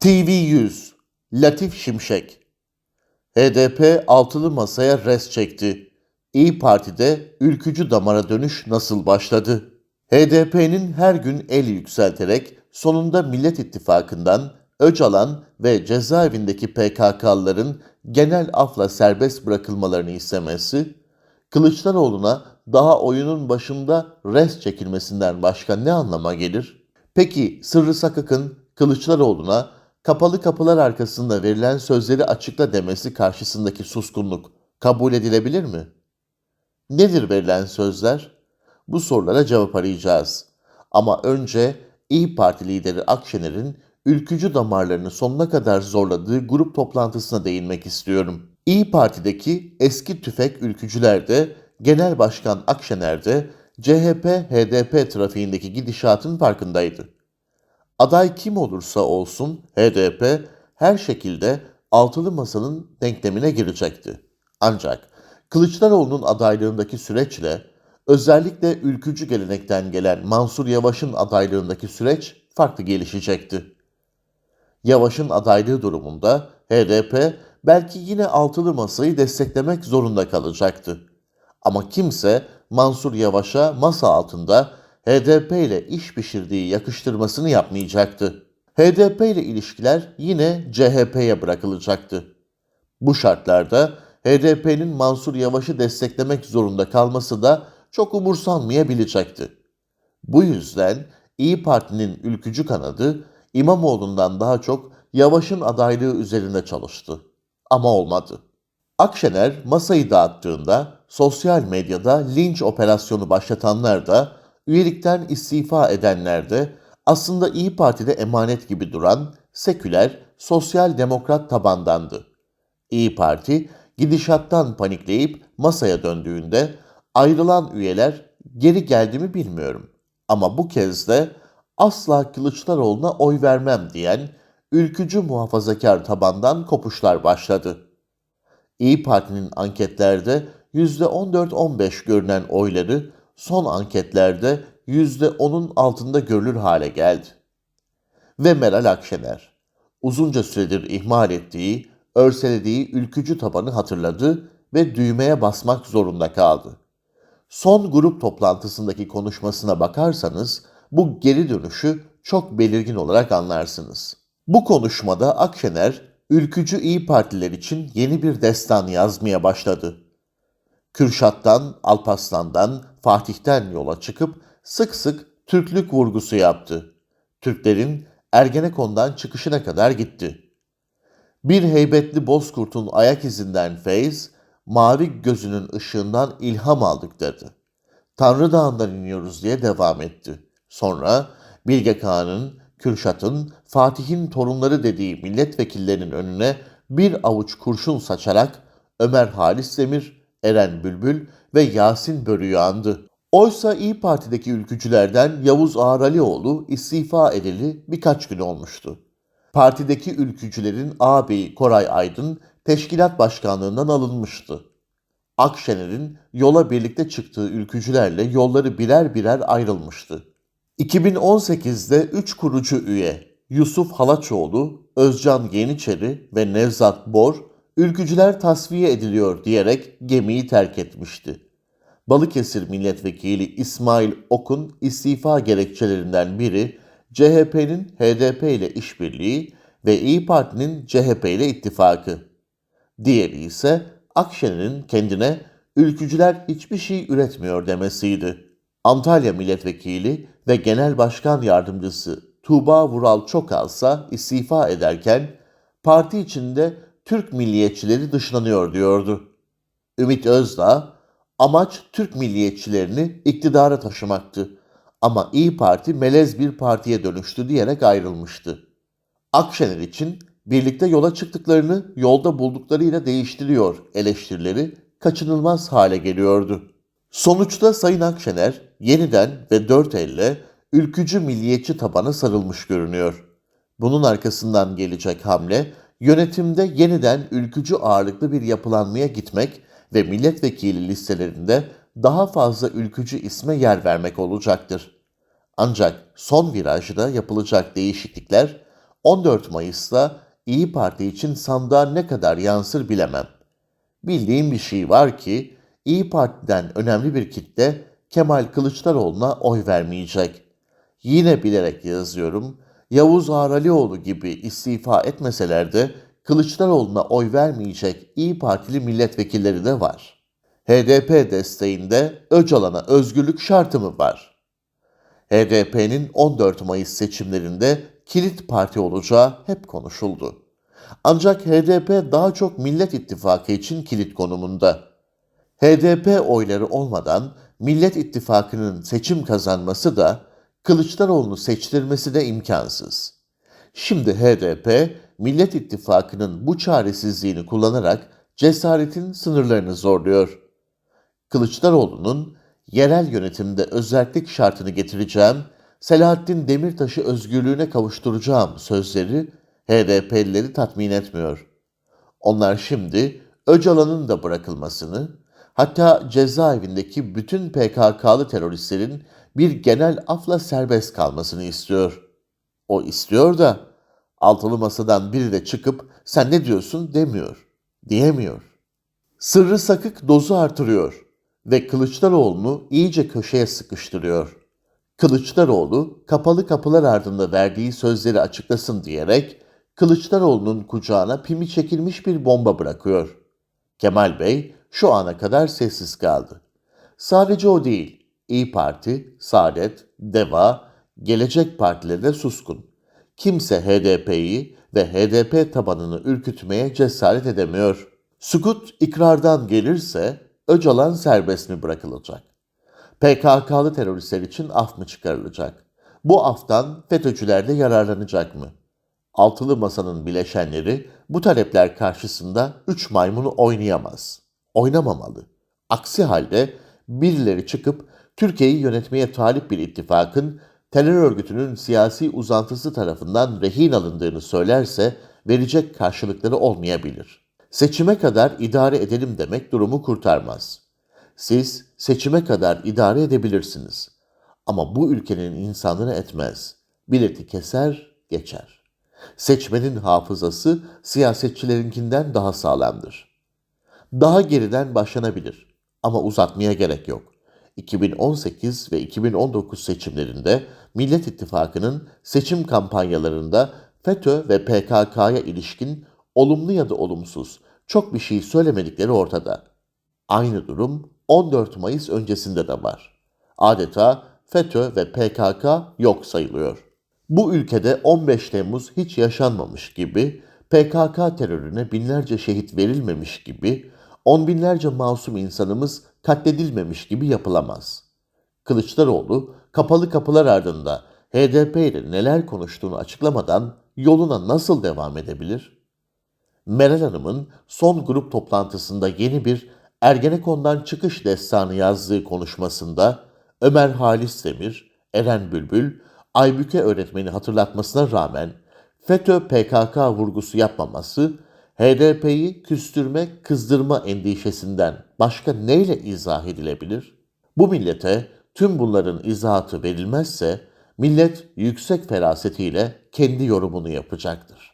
TV100 Latif Şimşek HDP altılı masaya res çekti. İyi Parti'de ülkücü damara dönüş nasıl başladı? HDP'nin her gün el yükselterek sonunda Millet İttifakı'ndan Öcalan ve cezaevindeki PKK'lıların genel afla serbest bırakılmalarını istemesi, Kılıçdaroğlu'na daha oyunun başında res çekilmesinden başka ne anlama gelir? Peki Sırrı Sakık'ın Kılıçdaroğlu'na kapalı kapılar arkasında verilen sözleri açıkla demesi karşısındaki suskunluk kabul edilebilir mi? Nedir verilen sözler? Bu sorulara cevap arayacağız. Ama önce İyi Parti lideri Akşener'in ülkücü damarlarını sonuna kadar zorladığı grup toplantısına değinmek istiyorum. İyi Parti'deki eski tüfek ülkücüler de Genel Başkan Akşener de CHP-HDP trafiğindeki gidişatın farkındaydı. Aday kim olursa olsun HDP her şekilde altılı masanın denklemine girecekti. Ancak Kılıçdaroğlu'nun adaylığındaki süreçle özellikle ülkücü gelenekten gelen Mansur Yavaş'ın adaylığındaki süreç farklı gelişecekti. Yavaş'ın adaylığı durumunda HDP belki yine altılı masayı desteklemek zorunda kalacaktı. Ama kimse Mansur Yavaş'a masa altında HDP ile iş pişirdiği yakıştırmasını yapmayacaktı. HDP ile ilişkiler yine CHP'ye bırakılacaktı. Bu şartlarda HDP'nin Mansur Yavaş'ı desteklemek zorunda kalması da çok umursanmayabilecekti. Bu yüzden İyi Parti'nin ülkücü kanadı İmamoğlu'ndan daha çok Yavaş'ın adaylığı üzerinde çalıştı. Ama olmadı. Akşener masayı dağıttığında sosyal medyada linç operasyonu başlatanlar da üyelikten istifa edenler de aslında İyi Parti'de emanet gibi duran seküler, sosyal demokrat tabandandı. İyi Parti gidişattan panikleyip masaya döndüğünde ayrılan üyeler geri geldi mi bilmiyorum. Ama bu kez de asla Kılıçdaroğlu'na oy vermem diyen ülkücü muhafazakar tabandan kopuşlar başladı. İyi Parti'nin anketlerde %14-15 görünen oyları son anketlerde %10'un altında görülür hale geldi. Ve Meral Akşener, uzunca süredir ihmal ettiği, örselediği ülkücü tabanı hatırladı ve düğmeye basmak zorunda kaldı. Son grup toplantısındaki konuşmasına bakarsanız bu geri dönüşü çok belirgin olarak anlarsınız. Bu konuşmada Akşener, ülkücü İyi Partiler için yeni bir destan yazmaya başladı. Kürşat'tan, Alparslan'dan, Fatih'ten yola çıkıp sık sık Türklük vurgusu yaptı. Türklerin Ergenekon'dan çıkışına kadar gitti. Bir heybetli bozkurtun ayak izinden feyz, mavi gözünün ışığından ilham aldık dedi. Tanrı Dağı'ndan iniyoruz diye devam etti. Sonra Bilge Kağan'ın, Kürşat'ın, Fatih'in torunları dediği milletvekillerinin önüne bir avuç kurşun saçarak Ömer Halis Demir, Eren Bülbül ve Yasin Börü'yü andı. Oysa İyi Parti'deki ülkücülerden Yavuz Ağralioğlu istifa edili birkaç gün olmuştu. Partideki ülkücülerin ağabeyi Koray Aydın teşkilat başkanlığından alınmıştı. Akşener'in yola birlikte çıktığı ülkücülerle yolları birer birer ayrılmıştı. 2018'de 3 kurucu üye Yusuf Halaçoğlu, Özcan Yeniçeri ve Nevzat Bor, ülkücüler tasfiye ediliyor diyerek gemiyi terk etmişti. Balıkesir Milletvekili İsmail Ok'un istifa gerekçelerinden biri CHP'nin HDP ile işbirliği ve İyi Parti'nin CHP ile ittifakı. Diğeri ise Akşener'in kendine ülkücüler hiçbir şey üretmiyor demesiydi. Antalya Milletvekili ve Genel Başkan Yardımcısı Tuğba Vural Çokalsa istifa ederken parti içinde Türk milliyetçileri dışlanıyor diyordu. Ümit Özdağ, amaç Türk milliyetçilerini iktidara taşımaktı ama İyi Parti melez bir partiye dönüştü diyerek ayrılmıştı. Akşener için birlikte yola çıktıklarını yolda bulduklarıyla değiştiriyor eleştirileri kaçınılmaz hale geliyordu. Sonuçta Sayın Akşener yeniden ve dört elle ülkücü milliyetçi tabana sarılmış görünüyor. Bunun arkasından gelecek hamle yönetimde yeniden ülkücü ağırlıklı bir yapılanmaya gitmek ve milletvekili listelerinde daha fazla ülkücü isme yer vermek olacaktır. Ancak son virajda yapılacak değişiklikler 14 Mayıs'ta İyi Parti için sandığa ne kadar yansır bilemem. Bildiğim bir şey var ki İyi Parti'den önemli bir kitle Kemal Kılıçdaroğlu'na oy vermeyecek. Yine bilerek yazıyorum. Yavuz Ağralioğlu gibi istifa etmeseler de Kılıçdaroğlu'na oy vermeyecek İyi Partili milletvekilleri de var. HDP desteğinde Öcalan'a özgürlük şartı mı var? HDP'nin 14 Mayıs seçimlerinde kilit parti olacağı hep konuşuldu. Ancak HDP daha çok Millet İttifakı için kilit konumunda. HDP oyları olmadan Millet İttifakı'nın seçim kazanması da Kılıçdaroğlu'nu seçtirmesi de imkansız. Şimdi HDP, Millet İttifakı'nın bu çaresizliğini kullanarak cesaretin sınırlarını zorluyor. Kılıçdaroğlu'nun yerel yönetimde özellik şartını getireceğim, Selahattin Demirtaş'ı özgürlüğüne kavuşturacağım sözleri HDP'lileri tatmin etmiyor. Onlar şimdi Öcalan'ın da bırakılmasını, hatta cezaevindeki bütün PKK'lı teröristlerin bir genel afla serbest kalmasını istiyor. O istiyor da altılı masadan biri de çıkıp sen ne diyorsun demiyor, diyemiyor. Sırrı sakık dozu artırıyor ve Kılıçdaroğlu'nu iyice köşeye sıkıştırıyor. Kılıçdaroğlu kapalı kapılar ardında verdiği sözleri açıklasın diyerek Kılıçdaroğlu'nun kucağına pimi çekilmiş bir bomba bırakıyor. Kemal Bey şu ana kadar sessiz kaldı. Sadece o değil, İyi Parti, Saadet, Deva, Gelecek Partileri de suskun. Kimse HDP'yi ve HDP tabanını ürkütmeye cesaret edemiyor. Sukut ikrardan gelirse Öcalan serbest mi bırakılacak? PKK'lı teröristler için af mı çıkarılacak? Bu aftan FETÖ'cüler de yararlanacak mı? Altılı Masa'nın bileşenleri bu talepler karşısında üç maymunu oynayamaz. Oynamamalı. Aksi halde birileri çıkıp Türkiye'yi yönetmeye talip bir ittifakın terör örgütünün siyasi uzantısı tarafından rehin alındığını söylerse verecek karşılıkları olmayabilir. Seçime kadar idare edelim demek durumu kurtarmaz. Siz seçime kadar idare edebilirsiniz. Ama bu ülkenin insanını etmez. Bileti keser, geçer. Seçmenin hafızası siyasetçilerinkinden daha sağlamdır. Daha geriden başlanabilir ama uzatmaya gerek yok. 2018 ve 2019 seçimlerinde Millet İttifakı'nın seçim kampanyalarında FETÖ ve PKK'ya ilişkin olumlu ya da olumsuz çok bir şey söylemedikleri ortada. Aynı durum 14 Mayıs öncesinde de var. Adeta FETÖ ve PKK yok sayılıyor. Bu ülkede 15 Temmuz hiç yaşanmamış gibi, PKK terörüne binlerce şehit verilmemiş gibi, on binlerce masum insanımız katledilmemiş gibi yapılamaz. Kılıçdaroğlu kapalı kapılar ardında HDP ile neler konuştuğunu açıklamadan yoluna nasıl devam edebilir? Meral Hanım'ın son grup toplantısında yeni bir Ergenekon'dan çıkış destanı yazdığı konuşmasında Ömer Halis Demir, Eren Bülbül, Aybüke öğretmeni hatırlatmasına rağmen FETÖ PKK vurgusu yapmaması HDP'yi küstürme, kızdırma endişesinden başka neyle izah edilebilir? Bu millete tüm bunların izahatı verilmezse millet yüksek ferasetiyle kendi yorumunu yapacaktır.